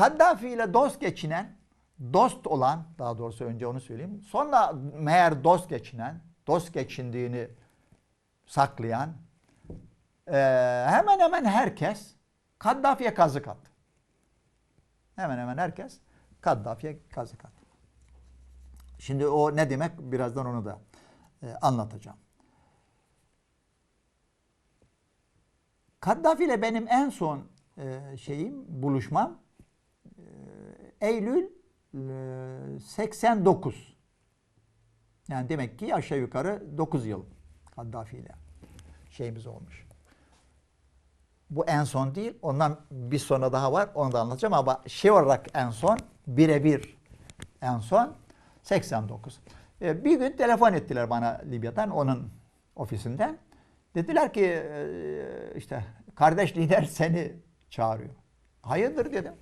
Kaddafi ile dost geçinen, dost olan daha doğrusu önce onu söyleyeyim. Sonra meğer dost geçinen, dost geçindiğini saklayan eee, hemen hemen herkes Kaddafi'ye kazık attı. Hemen hemen herkes Kaddafi'ye kazık attı. Şimdi o ne demek birazdan onu da e, anlatacağım. Kaddafi ile benim en son e, şeyim buluşmam e, Eylül e, 89. Yani demek ki aşağı yukarı 9 yıl Kaddafi ile şeyimiz olmuş. Bu en son değil. Ondan bir sonra daha var. Onu da anlatacağım ama şey olarak en son birebir en son 89. E, bir gün telefon ettiler bana Libya'dan onun ofisinden. Dediler ki e, işte kardeş lider seni çağırıyor. Hayırdır dedim.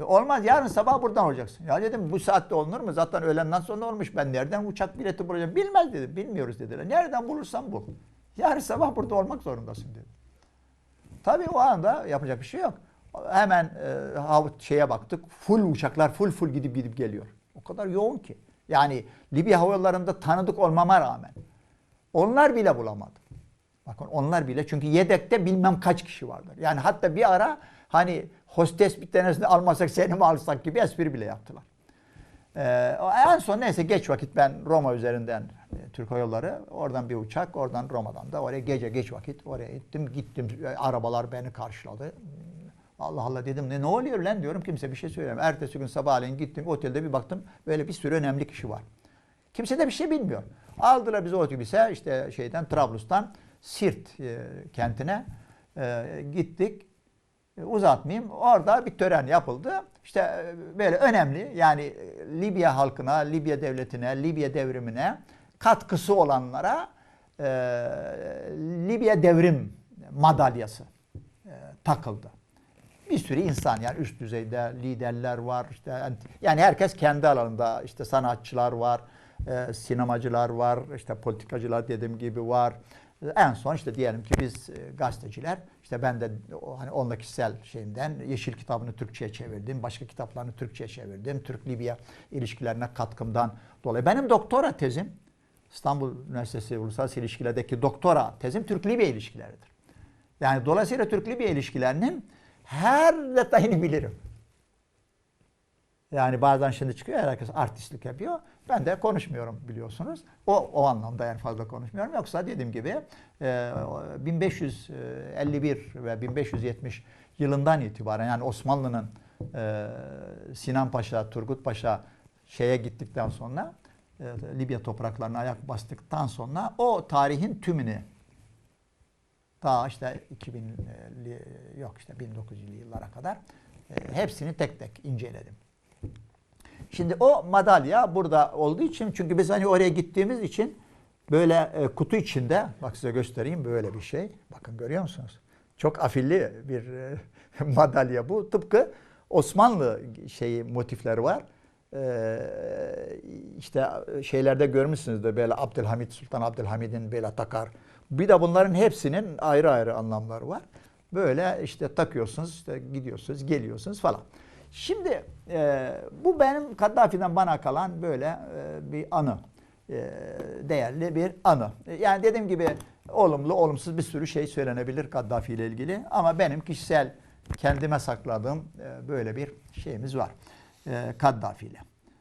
"E, Olmaz yarın sabah buradan olacaksın. Ya dedim bu saatte olunur mu? Zaten öğlenden sonra olmuş. Ben nereden uçak bileti bulacağım? Bilmez dedim. Bilmiyoruz dediler. Nereden bulursan bul. Yarın sabah burada olmak zorundasın dedim. Tabii o anda yapacak bir şey yok. Hemen e, şeye baktık. Full uçaklar full full gidip gidip geliyor. O kadar yoğun ki. Yani Libya hava tanıdık olmama rağmen onlar bile bulamadım. Bakın onlar bile çünkü yedekte bilmem kaç kişi vardır. Yani hatta bir ara hani hostes bir tanesini almasak seni mi alsak gibi espri bile yaptılar. Ee, en son neyse geç vakit ben Roma üzerinden e, Türk Yolları oradan bir uçak oradan Roma'dan da oraya gece geç vakit oraya gittim gittim arabalar beni karşıladı. Allah Allah dedim ne ne oluyor lan diyorum kimse bir şey söylemiyor. Ertesi gün sabahleyin gittim otelde bir baktım böyle bir sürü önemli kişi var. Kimse de bir şey bilmiyor. Aldılar bizi otobüse işte şeyden Trablus'tan Sirt e, kentine e, gittik. E, uzatmayayım. Orada bir tören yapıldı. İşte e, böyle önemli yani e, Libya halkına, Libya devletine, Libya devrimine katkısı olanlara e, Libya devrim madalyası e, takıldı. Bir sürü insan yani üst düzeyde liderler var işte yani- herkes kendi alanında işte sanatçılar var, e, sinemacılar var, işte politikacılar dediğim gibi var. En son işte diyelim ki biz e, gazeteciler işte ben de hani onunla kişisel şeyimden Yeşil kitabını Türkçe'ye çevirdim, başka kitaplarını Türkçe'ye çevirdim. Türk-Libya ilişkilerine katkımdan dolayı. Benim doktora tezim İstanbul Üniversitesi Uluslararası İlişkiler'deki doktora tezim Türk-Libya ilişkileridir. Yani dolayısıyla Türk-Libya ilişkilerinin her detayını bilirim. Yani bazen şimdi çıkıyor herkes artistlik yapıyor. Ben de konuşmuyorum biliyorsunuz. O, o anlamda yani fazla konuşmuyorum. Yoksa dediğim gibi e, 1551 ve 1570 yılından itibaren yani Osmanlı'nın e, Sinan Paşa, Turgut Paşa şeye gittikten sonra e, Libya topraklarına ayak bastıktan sonra o tarihin tümünü ta işte 2000'li yok işte 1900'lü yıllara kadar e, hepsini tek tek inceledim. Şimdi o madalya burada olduğu için çünkü biz hani oraya gittiğimiz için böyle e, kutu içinde bak size göstereyim böyle bir şey. Bakın görüyor musunuz? Çok afilli bir e, madalya bu. Tıpkı Osmanlı şeyi motifleri var. E, işte şeylerde görmüşsünüzdür böyle Abdülhamit Sultan Abdülhamid'in böyle takar. Bir de bunların hepsinin ayrı ayrı anlamları var. Böyle işte takıyorsunuz, işte gidiyorsunuz, geliyorsunuz falan. Şimdi e, bu benim Kaddafi'den bana kalan böyle e, bir anı. E, değerli bir anı. Yani dediğim gibi olumlu, olumsuz bir sürü şey söylenebilir Kaddafi ile ilgili. Ama benim kişisel kendime sakladığım e, böyle bir şeyimiz var. E, Kaddafi ile.